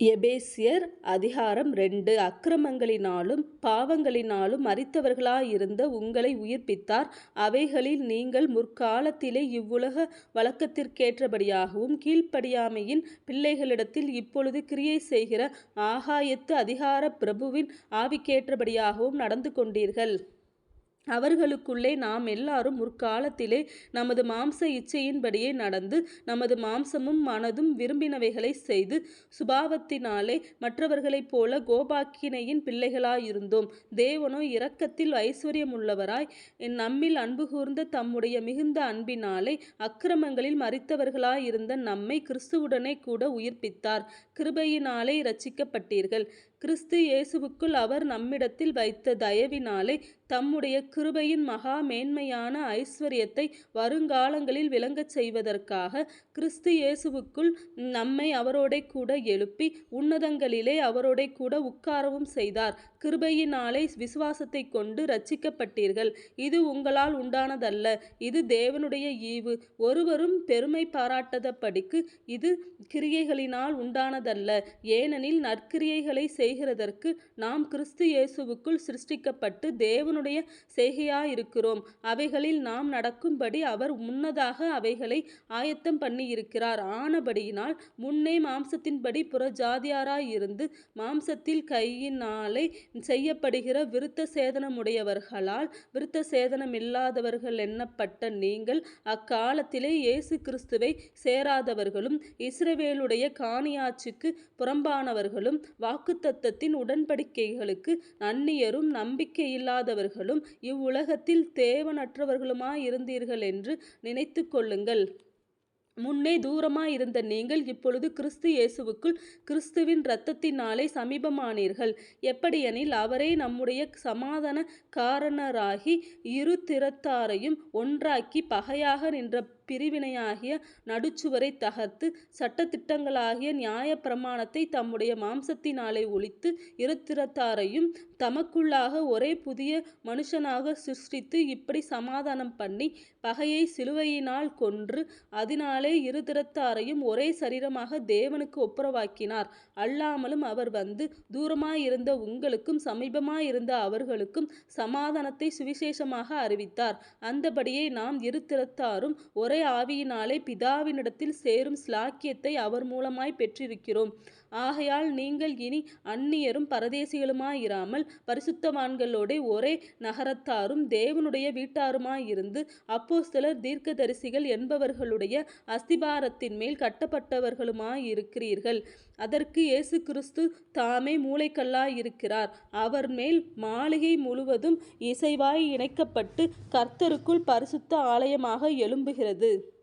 எபேசியர் அதிகாரம் ரெண்டு. அக்கிரமங்களினாலும் பாவங்களினாலும் மறித்தவர்களாயிருந்த உங்களை உயிர்ப்பித்தார். அவைகளில் நீங்கள் முற்காலத்திலே இவ்வுலக வழக்கத்திற்கேற்றபடியாகவும் கீழ்ப்படியாமையின் பிள்ளைகளிடத்தில் இப்பொழுது கிரியை செய்கிற ஆகாயத்து அதிகாரப் பிரபுவின் ஆவிக்கேற்றபடியாகவும் நடந்து கொண்டீர்கள் அவர்களுக்குள்ளே நாம் எல்லாரும் முற்காலத்திலே நமது மாம்ச இச்சையின்படியே நடந்து நமது மாம்சமும் மனதும் விரும்பினவைகளை செய்து சுபாவத்தினாலே மற்றவர்களைப் போல கோபாக்கினையின் பிள்ளைகளாயிருந்தோம். தேவனோ இரக்கத்தில் ஐசுவரியமுள்ளவராய் நம்மில் அன்பு கூர்ந்த தம்முடைய மிகுந்த அன்பினாலே அக்கிரமங்களில் மறித்தவர்களாயிருந்த நம்மை கிறிஸ்துவுடனே கூட உயிர்ப்பித்தார். கிருபையினாலே இரட்சிக்கப்பட்டீர்கள். கிறிஸ்து இயேசுவுக்குள் அவர் நம்மிடத்தில் வைத்த தயவினாலே தம்முடைய கிருபையின் மகா மேன்மையான ஐஸ்வர்யத்தை வருங்காலங்களில் விளங்கச் செய்வதற்காக கிறிஸ்து இயேசுவுக்குள் நம்மை அவரோடே கூட எழுப்பி உன்னதங்களிலே அவரோடே கூட உட்காரவும் செய்தார். கிருபையினாலே விசுவாசத்தை கொண்டு ரட்சிக்கப்பட்டீர்கள் இது உங்களால் உண்டானதல்ல. இது தேவனுடைய ஈவு. ஒருவரும் பெருமை பாராட்டதபடிக்கு இது கிரியைகளினால் உண்டானதல்ல. ஏனெனில் நற்கிரியைகளை செய்கிறதற்கு நாம் கிறிஸ்து இயேசுவுக்குள் சிருஷ்டிக்கப்பட்டு தேவனுடைய செய்கையாயிருக்கிறோம். அவைகளில் நாம் நடக்கும்படி அவர் முன்னதாக அவைகளை ஆயத்தம் பண்ணியிருக்கிறார். ஆனபடியினால் முன்னே மாம்சத்தின்படி புறஜாதியாராயிருந்து மாம்சத்தில் கையினாலே செய்யப்படுகிற விருத்த சேதனமுடையவர்களால் விருத்த சேதனமில்லாதவர்கள் எண்ணப்பட்ட நீங்கள் அக்காலத்திலே இயேசு கிறிஸ்துவை சேராதவர்களும் இஸ்ரவேலுடைய காணியாட்சிக்கு புறம்பானவர்களும் வாக்குத்த வாக்குத்தத்தின் உடன்படிக்கைகளுக்கு அந்நியரும் நம்பிக்கையில்லாதவர்களும் இவ்வுலகத்தில் தேவனற்றவர்களுமாயிருந்தீர்கள் என்று நினைத்து கொள்ளுங்கள். முன்னே தூரமாயிருந்த நீங்கள் இப்பொழுது கிறிஸ்து இயேசுவுக்குள் கிறிஸ்துவின் இரத்தத்தினாலே சமீபமானீர்கள். எப்படியெனில் அவரே நம்முடைய சமாதான காரணராகி இரு திறத்தாரையும் ஒன்றாக்கி பகையாக நின்ற பிரிவினையாகிய நடுச்சுவரை தகர்த்து சட்டத்திட்டங்களாகிய நியாய பிரமாணத்தை தம்முடைய மாம்சத்தினாலே ஒழித்து இருத்திரத்தாரையும் தமக்குள்ளாக ஒரே புதிய மனுஷனாக சிருஷ்டித்து இப்படி சமாதானம் பண்ணி பகையை சிலுவையினால் கொன்று அதனாலே இருதிரத்தாரையும் ஒரே சரீரமாக தேவனுக்கு ஒப்புரவாக்கினார். அல்லாமலும் அவர் வந்து தூரமாயிருந்த உங்களுக்கும் சமீபமாயிருந்த அவர்களுக்கும் சமாதானத்தை சுவிசேஷமாக அறிவித்தார். அந்தபடியே நாம் இருதிறத்தாரும் ஒரே ஆவியினாலே பிதாவினிடத்தில் சேரும் ஸ்லாக்கியத்தை அவர் மூலமாய் பெற்றிருக்கிறோம். ஆகையால் நீங்கள் இனி அந்நியரும் பரதேசிகளுமாயிராமல் பரிசுத்தவான்களோடே ஒரே நகரத்தாரும் தேவனுடைய வீட்டாருமாயிருந்து அப்போஸ்தலர் தீர்க்கதரிசிகள் என்பவர்களுடைய அஸ்திபாரத்தின் மேல் கட்டப்பட்டவர்களுமாயிருக்கிறீர்கள். அதற்கு இயேசு கிறிஸ்து தாமே மூளைக்கல்லாயிருக்கிறார். அவர் மேல் மாளிகை முழுவதும் இசைவாய் இணைக்கப்பட்டு கர்த்தருக்குள் பரிசுத்த ஆலயமாக எழும்புகிறது. உள்ளது